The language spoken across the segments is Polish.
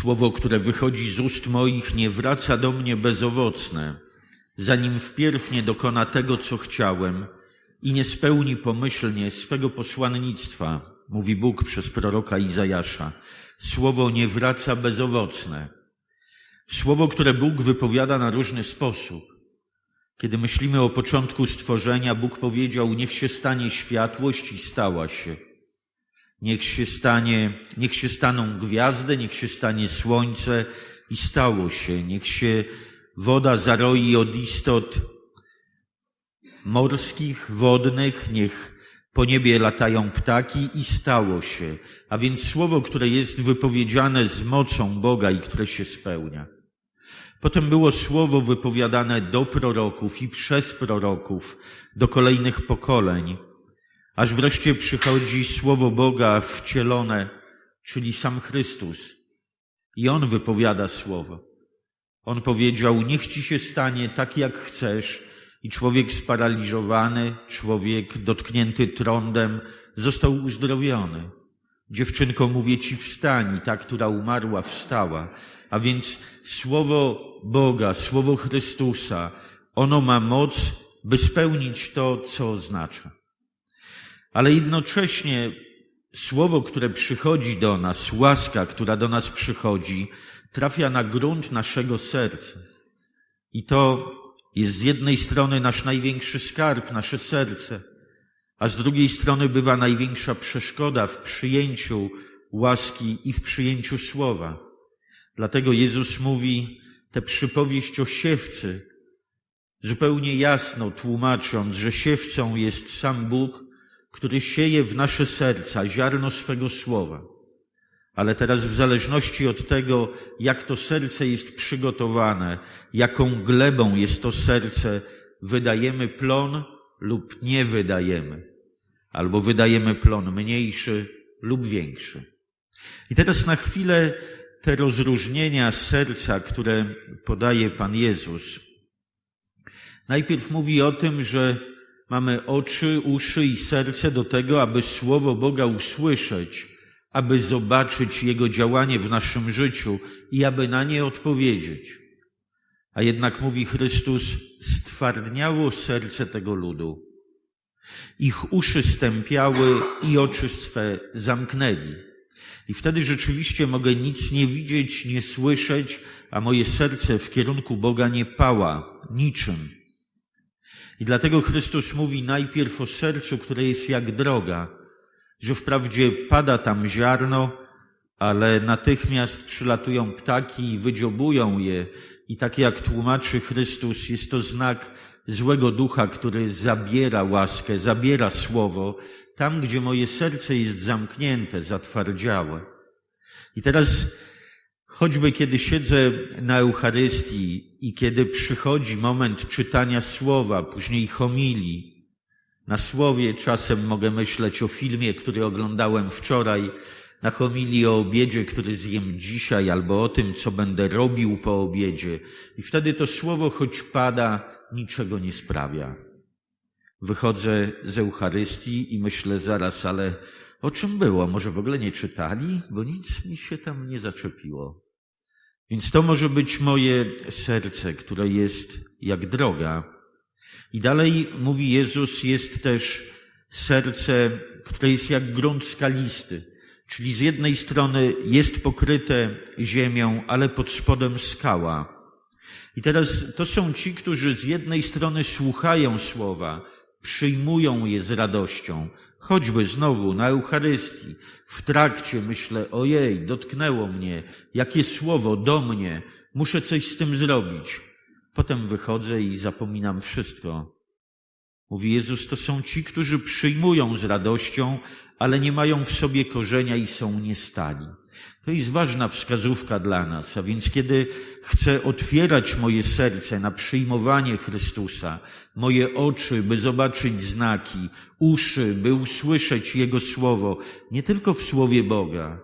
Słowo, które wychodzi z ust moich, nie wraca do mnie bezowocne, zanim wpierw nie dokona tego, co chciałem i nie spełni pomyślnie swego posłannictwa, mówi Bóg przez proroka Izajasza. Słowo nie wraca bezowocne. Słowo, które Bóg wypowiada na różny sposób. Kiedy myślimy o początku stworzenia, Bóg powiedział: Niech się stanie światłość i stała się. Niech się stanie, niech się staną gwiazdy, niech się stanie słońce i stało się. Niech się woda zaroi od istot morskich, wodnych, niech po niebie latają ptaki i stało się. A więc słowo, które jest wypowiedziane z mocą Boga i które się spełnia. Potem było słowo wypowiadane do proroków i przez proroków, do kolejnych pokoleń, aż wreszcie przychodzi słowo Boga wcielone, czyli sam Chrystus. I On wypowiada słowo. On powiedział, niech ci się stanie tak, jak chcesz. I człowiek sparaliżowany, człowiek dotknięty trądem, został uzdrowiony. Dziewczynko, mówię ci, wstań. Ta, która umarła, wstała. A więc słowo Boga, słowo Chrystusa, ono ma moc, by spełnić to, co oznacza. Ale jednocześnie słowo, które przychodzi do nas, łaska, która do nas przychodzi, trafia na grunt naszego serca. I to jest z jednej strony nasz największy skarb, nasze serce, a z drugiej strony bywa największa przeszkoda w przyjęciu łaski i w przyjęciu słowa. Dlatego Jezus mówi tę przypowieść o siewcy, zupełnie jasno tłumacząc, że siewcą jest sam Bóg, który sieje w nasze serca ziarno swego słowa. Ale teraz w zależności od tego, jak to serce jest przygotowane, jaką glebą jest to serce, wydajemy plon lub nie wydajemy. Albo wydajemy plon mniejszy lub większy. I teraz na chwilę te rozróżnienia serca, które podaje Pan Jezus. Najpierw mówi o tym, że mamy oczy, uszy i serce do tego, aby Słowo Boga usłyszeć, aby zobaczyć Jego działanie w naszym życiu i aby na nie odpowiedzieć. A jednak mówi Chrystus, stwardniało serce tego ludu. Ich uszy stępiały i oczy swe zamknęli. I wtedy rzeczywiście mogę nic nie widzieć, nie słyszeć, a moje serce w kierunku Boga nie pała niczym. I dlatego Chrystus mówi najpierw o sercu, które jest jak droga, że wprawdzie pada tam ziarno, ale natychmiast przylatują ptaki i wydziobują je. I tak jak tłumaczy Chrystus, jest to znak złego ducha, który zabiera łaskę, zabiera słowo, tam gdzie moje serce jest zamknięte, zatwardziałe. I teraz, choćby kiedy siedzę na Eucharystii i kiedy przychodzi moment czytania słowa, później homilii, na słowie czasem mogę myśleć o filmie, który oglądałem wczoraj, na homilii o obiedzie, który zjem dzisiaj, albo o tym, co będę robił po obiedzie. I wtedy to słowo, choć pada, niczego nie sprawia. Wychodzę z Eucharystii i myślę zaraz, ale o czym było? Może w ogóle nie czytali? Bo nic mi się tam nie zaczepiło. Więc to może być moje serce, które jest jak droga, i dalej mówi Jezus, jest też serce, które jest jak grunt skalisty. Czyli z jednej strony jest pokryte ziemią, ale pod spodem skała. I teraz to są ci, którzy z jednej strony słuchają słowa, przyjmują je z radością, choćby znowu na Eucharystii, w trakcie myślę, ojej, dotknęło mnie, jakie słowo do mnie, muszę coś z tym zrobić. Potem wychodzę i zapominam wszystko. Mówi Jezus, to są ci, którzy przyjmują z radością, ale nie mają w sobie korzenia i są niestali. To jest ważna wskazówka dla nas, a więc kiedy chcę otwierać moje serce na przyjmowanie Chrystusa, moje oczy, by zobaczyć znaki, uszy, by usłyszeć Jego Słowo, nie tylko w Słowie Boga,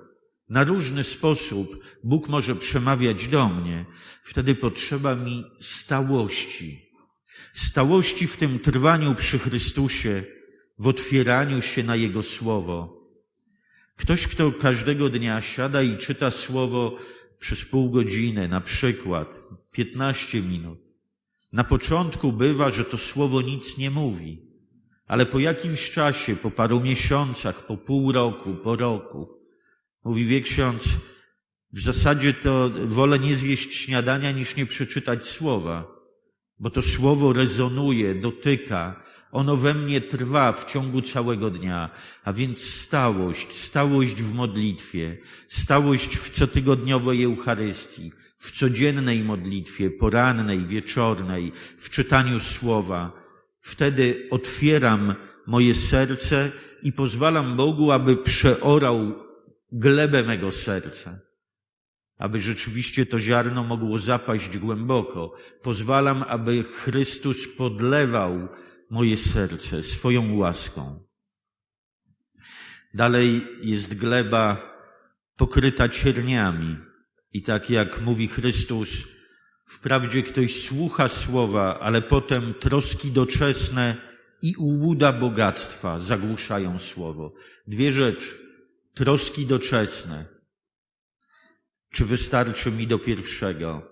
na różny sposób Bóg może przemawiać do mnie, wtedy potrzeba mi stałości. Stałości w tym trwaniu przy Chrystusie, w otwieraniu się na Jego Słowo. Ktoś, kto każdego dnia siada i czyta Słowo, przez pół godziny, na przykład 15 minut. Na początku bywa, że to słowo nic nie mówi, ale po jakimś czasie, po paru miesiącach, po pół roku, po roku, mówi wie ksiądz, w zasadzie to wolę nie zjeść śniadania niż nie przeczytać słowa, bo to słowo rezonuje, dotyka, ono we mnie trwa w ciągu całego dnia, a więc stałość, stałość w modlitwie, stałość w cotygodniowej Eucharystii, w codziennej modlitwie, porannej, wieczornej, w czytaniu słowa. Wtedy otwieram moje serce i pozwalam Bogu, aby przeorał glebę mego serca aby rzeczywiście to ziarno mogło zapaść głęboko. Pozwalam, aby Chrystus podlewał moje serce swoją łaską. Dalej jest gleba pokryta cierniami. I tak jak mówi Chrystus, wprawdzie ktoś słucha słowa, ale potem troski doczesne i ułuda bogactwa zagłuszają słowo. Dwie rzeczy. Troski doczesne. Czy wystarczy mi do pierwszego?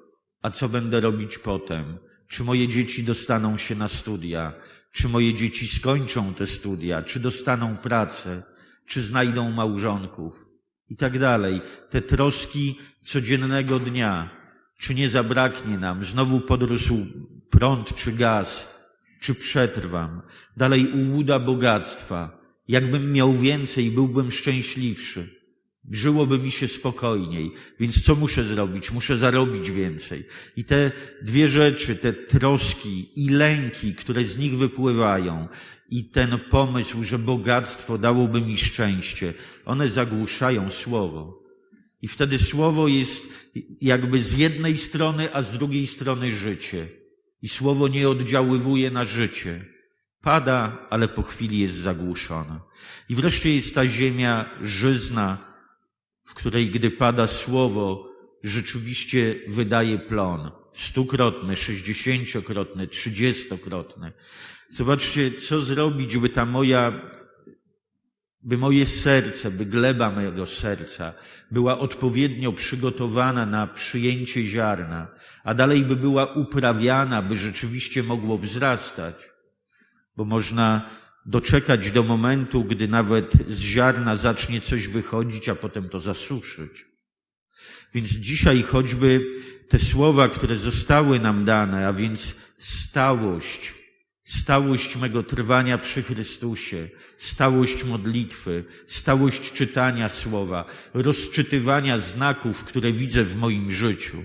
A co będę robić potem? Czy moje dzieci dostaną się na studia? Czy moje dzieci skończą te studia? Czy dostaną pracę? Czy znajdą małżonków? I tak dalej. Te troski codziennego dnia. Czy nie zabraknie nam? Znowu podrósł prąd czy gaz? Czy przetrwam? Dalej ułuda bogactwa. Jakbym miał więcej, byłbym szczęśliwszy. Żyłoby mi się spokojniej, więc co muszę zrobić? Muszę zarobić więcej. I te dwie rzeczy, te troski i lęki, które z nich wypływają, i ten pomysł, że bogactwo dałoby mi szczęście, one zagłuszają słowo. I wtedy słowo jest jakby z jednej strony, a z drugiej strony życie. I słowo nie oddziaływuje na życie. Pada, ale po chwili jest zagłuszone. I wreszcie jest ta ziemia żyzna, w której gdy pada słowo, rzeczywiście wydaje plon. Stukrotny, sześćdziesięciokrotny, trzydziestokrotny. Zobaczcie, co zrobić, by ta moja, by moje serce, by gleba mojego serca była odpowiednio przygotowana na przyjęcie ziarna, a dalej by była uprawiana, by rzeczywiście mogło wzrastać. Bo można doczekać do momentu, gdy nawet z ziarna zacznie coś wychodzić, a potem to zasuszyć. Więc dzisiaj choćby te słowa, które zostały nam dane, a więc stałość, stałość mego trwania przy Chrystusie, stałość modlitwy, stałość czytania słowa, rozczytywania znaków, które widzę w moim życiu.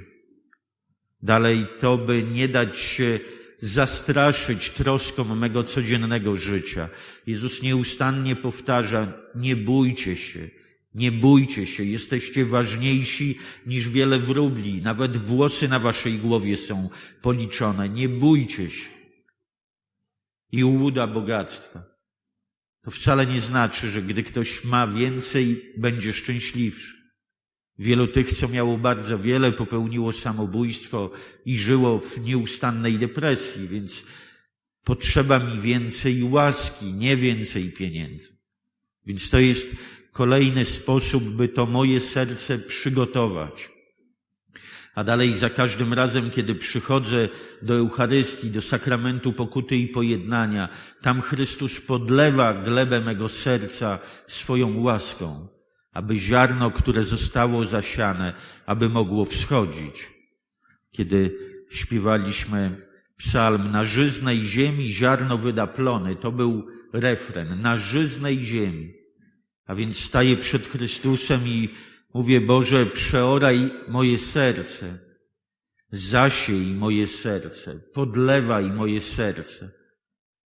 Dalej to, by nie dać się zastraszyć troską mego codziennego życia. Jezus nieustannie powtarza, nie bójcie się, nie bójcie się, jesteście ważniejsi niż wiele wróbli, nawet włosy na waszej głowie są policzone, nie bójcie się. I ułuda bogactwa. To wcale nie znaczy, że gdy ktoś ma więcej, będzie szczęśliwszy. Wielu tych, co miało bardzo wiele, popełniło samobójstwo i żyło w nieustannej depresji, więc potrzeba mi więcej łaski, nie więcej pieniędzy. Więc to jest kolejny sposób, by to moje serce przygotować. A dalej za każdym razem, kiedy przychodzę do Eucharystii, do sakramentu pokuty i pojednania, tam Chrystus podlewa glebę mego serca swoją łaską aby ziarno, które zostało zasiane, aby mogło wschodzić. Kiedy śpiewaliśmy psalm na żyznej ziemi ziarno wyda plony, to był refren, na żyznej ziemi. A więc staję przed Chrystusem i mówię, Boże, przeoraj moje serce, zasiej moje serce, podlewaj moje serce,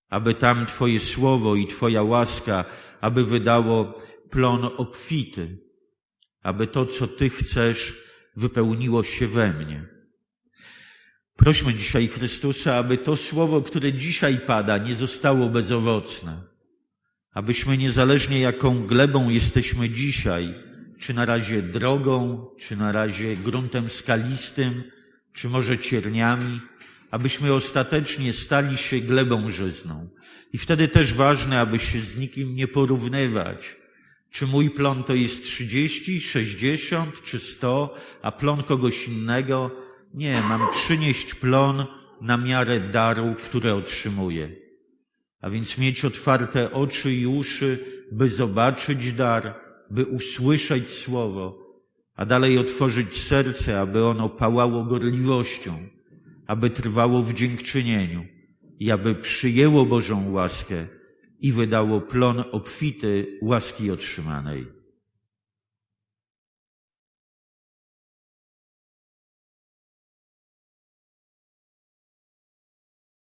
aby tam Twoje słowo i Twoja łaska, aby wydało plon obfity, aby to, co Ty chcesz, wypełniło się we mnie. Prośmy dzisiaj Chrystusa, aby to słowo, które dzisiaj pada, nie zostało bezowocne. Abyśmy niezależnie jaką glebą jesteśmy dzisiaj, czy na razie drogą, czy na razie gruntem skalistym, czy może cierniami, abyśmy ostatecznie stali się glebą żyzną. I wtedy też ważne, aby się z nikim nie porównywać, Czy mój plon to jest 30, 60 czy 100, a plon kogoś innego? Nie, mam przynieść plon na miarę daru, który otrzymuję. A więc mieć otwarte oczy i uszy, by zobaczyć dar, by usłyszeć słowo, a dalej otworzyć serce, aby ono pałało gorliwością, aby trwało w dziękczynieniu i aby przyjęło Bożą łaskę i wydało plon obfity łaski otrzymanej.